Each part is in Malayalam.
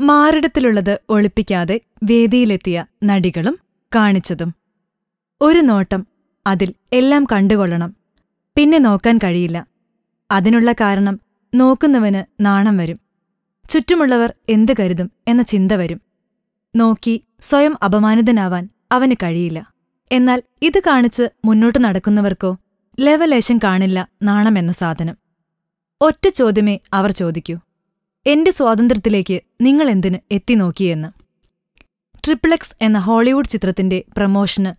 മാറിടത്തിലുള്ളത് ഒളിപ്പിക്കാതെ വേദിയിലെത്തിയ നടികളും കാണിച്ചതും. ഒരു നോട്ടം അതിൽ എല്ലാം കണ്ടുകൊള്ളണം. പിന്നെ നോക്കാൻ കഴിയില്ല. അതിനുള്ള കാരണം നോക്കുന്നവന് നാണം വരും. ചുറ്റുമുള്ളവർ എന്ത് കരുതും എന്ന ചിന്ത വരും. നോക്കി സ്വയം അപമാനിതനാവാൻ അവന് കഴിയില്ല. എന്നാൽ ഇത് കാണിച്ച് മുന്നോട്ടു നടക്കുന്നവർക്കോ ലവലേശം കാണില്ല നാണമെന്ന സാധനം. ഒറ്റ ചോദ്യമേ അവർ ചോദിക്കൂ. എന്റെ സ്വാതന്ത്ര്യത്തിലേക്ക് നിങ്ങൾ എന്തിന് എത്തി നോക്കിയെന്ന്. ട്രിപ്പിളെക്സ് എന്ന ഹോളിവുഡ് ചിത്രത്തിന്റെ പ്രമോഷന്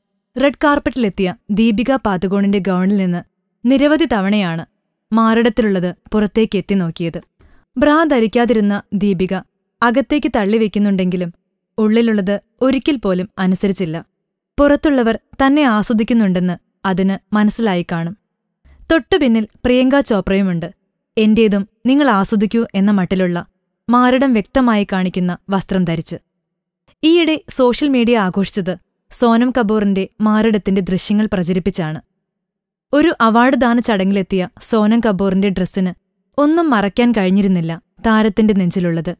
റെഡ് കാർപ്പറ്റിലെത്തിയ ദീപിക പാതുകോണിന്റെ ഗൗണിൽ നിന്ന് നിരവധി തവണയാണ് മാറിടത്തിലുള്ളത് പുറത്തേക്ക് എത്തി നോക്കിയത്. ബ്രാ ധരിക്കാതിരുന്ന ദീപിക അകത്തേക്ക് തള്ളിവെക്കുന്നുണ്ടെങ്കിലും ഉള്ളിലുള്ളത് ഒരിക്കൽ പോലും അനുസരിച്ചില്ല. പുറത്തുള്ളവർ തന്നെ ആസ്വദിക്കുന്നുണ്ടെന്ന് അതിന് മനസ്സിലായി കാണും. തൊട്ടുപിന്നിൽ പ്രിയങ്ക ചോപ്രയുമുണ്ട്. എന്റേതും നിങ്ങൾ ആസ്വദിക്കൂ എന്ന മട്ടിലുള്ള മാരടം വ്യക്തമായി കാണിക്കുന്ന വസ്ത്രം ധരിച്ച്. ഈയിടെ സോഷ്യൽ മീഡിയ ആഘോഷിച്ചത് സോനം കപൂറിന്റെ മാരടത്തിന്റെ ദൃശ്യങ്ങൾ പ്രചരിപ്പിച്ചാണ്. ഒരു അവാർഡ് ദാന ചടങ്ങിലെത്തിയ സോനം കപൂറിന്റെ ഡ്രസ്സിന് ഒന്നും മറയ്ക്കാൻ കഴിഞ്ഞിരുന്നില്ല താരത്തിന്റെ നെഞ്ചിലുള്ളത്.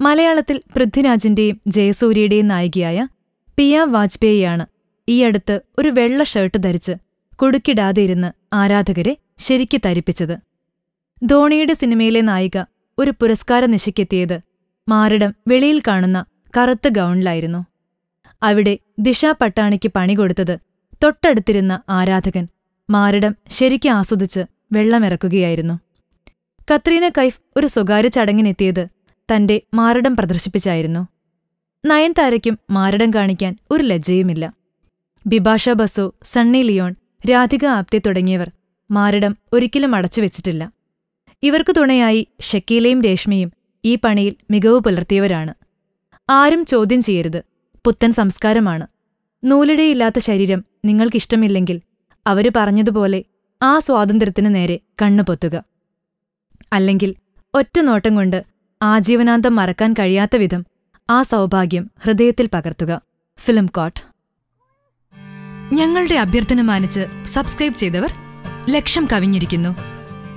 മലയാളത്തിൽ പൃഥ്വിരാജിന്റെയും ജയസൂര്യയുടെയും നായികയായ പിയ വാജ്പേയിയാണ് ഈയടുത്ത് ഒരു വെള്ള ഷർട്ട് ധരിച്ച് കുടുക്കിടാതെ ഇരുന്ന് ആരാധകരെ ശരിക്കു തരിപ്പിച്ചത്. ധോണിയുടെ സിനിമയിലെ നായിക ഒരു പുരസ്കാര നിശയ്ക്കെത്തിയത് മാറിടം വെളിയിൽ കാണുന്ന കറുത്ത ഗൗണിലായിരുന്നു. അവിടെ ദിശ പട്ടാണിക്ക് പണി കൊടുത്തത് തൊട്ടടുത്തിരുന്ന ആരാധകൻ മാറിടം ശരിക്കും ആസ്വദിച്ച് വെള്ളമിറക്കുകയായിരുന്നു. കത്രീന കൈഫ് ഒരു സ്വകാര്യ ചടങ്ങിനെത്തിയത് തന്റെ മാറിടം പ്രദർശിപ്പിച്ചായിരുന്നു. നയൻതാരയ്ക്കും മാറിടം കാണിക്കാൻ ഒരു ലജ്ജയുമില്ല. ബിഭാഷ ബസു സണ്ണി ലിയോൺ രാധിക ആപ്തെ തുടങ്ങിയവർ മാറിടം ഒരിക്കലും അടച്ചുവെച്ചിട്ടില്ല. ഇവർക്കു തുണയായി ഷക്കീലയും രേഷ്മയും ഈ പണിയിൽ മികവ് പുലർത്തിയവരാണ്. ആരും ചോദ്യം ചെയ്യരുത്. പുത്തൻ സംസ്കാരമാണ്. നൂലിടയില്ലാത്ത ശരീരം നിങ്ങൾക്കിഷ്ടമില്ലെങ്കിൽ അവർ പറഞ്ഞതുപോലെ ആ സ്വാതന്ത്ര്യത്തിനു നേരെ കണ്ണുപൊത്തുക അല്ലെങ്കിൽ ഒറ്റ നോട്ടം കൊണ്ട് ആജീവനാന്തം മറക്കാൻ കഴിയാത്ത വിധം ആ സൗഭാഗ്യം ഹൃദയത്തിൽ പകർത്തുക. ഫിലിം കോട്ട്. ഞങ്ങളുടെ അഭ്യർത്ഥന മാനിച്ച് സബ്സ്ക്രൈബ് ചെയ്തവർ ലക്ഷം കവിഞ്ഞിരിക്കുന്നു.